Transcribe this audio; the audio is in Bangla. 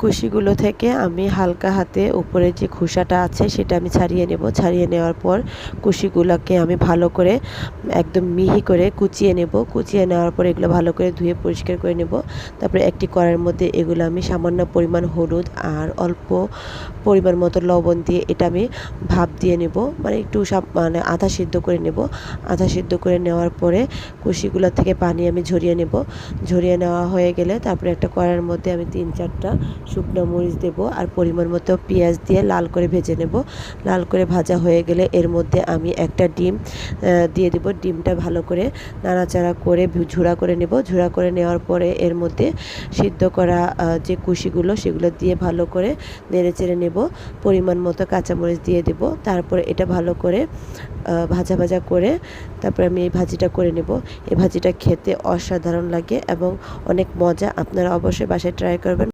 কুশিগুলো থেকে আমি হালকা হাতে উপরে যে খোসাটা আছে সেটা আমি ছাড়িয়ে নেব। ছাড়িয়ে নেওয়ার পর কুশিগুলোকে আমি ভালো করে একদম মিহি করে কুচিয়ে নেব। কুচিয়ে নেওয়ার পর এগুলো ভালো করে ধুয়ে পরিষ্কার করে নেব। তারপরে একটি কড়াইয়ের মধ্যে এগুলো আমি সামান্য পরিমাণ হলুদ আর অল্প পরিমাণ মতো লবণ দিয়ে এটা আমি ভাপ দিয়ে নেব। মানে একটু মানে আধা সিদ্ধ করে নেব। আধা সিদ্ধ করে নেওয়ার পরে কুশিগুলো থেকে পানি আমি ঝরিয়ে নেব। ঝরিয়ে নেওয়া হয়ে গেলে তারপরে একটা কড়াইয়ের মধ্যে আমি তিন চারটা শুকনো মরিচ দেব আর পরিমাণ মতো পেঁয়াজ দিয়ে লাল করে ভেজে নেব। লাল করে ভাজা হয়ে গেলে এর মধ্যে আমি একটা ডিম দিয়ে দেব। ডিমটা ভালো করে নাড়াচাড়া করে ঝুড়া করে নেব। ঝুড়া করে নেওয়ার পরে এর মধ্যে সিদ্ধ করা যে কুশিগুলো সেগুলো দিয়ে ভালো করে নেড়ে চেড়ে নেব। পরিমাণ মতো কাঁচামরিচ দিয়ে দেব। তারপরে এটা ভালো করে ভাজা ভাজা করে তারপরে আমি এই ভাজিটা করে নেব। এই ভাজিটা খেতে অসাধারণ লাগে এবং অনেক মজা। আপনারা অবশ্যই বাসায় ট্রাই করবেন।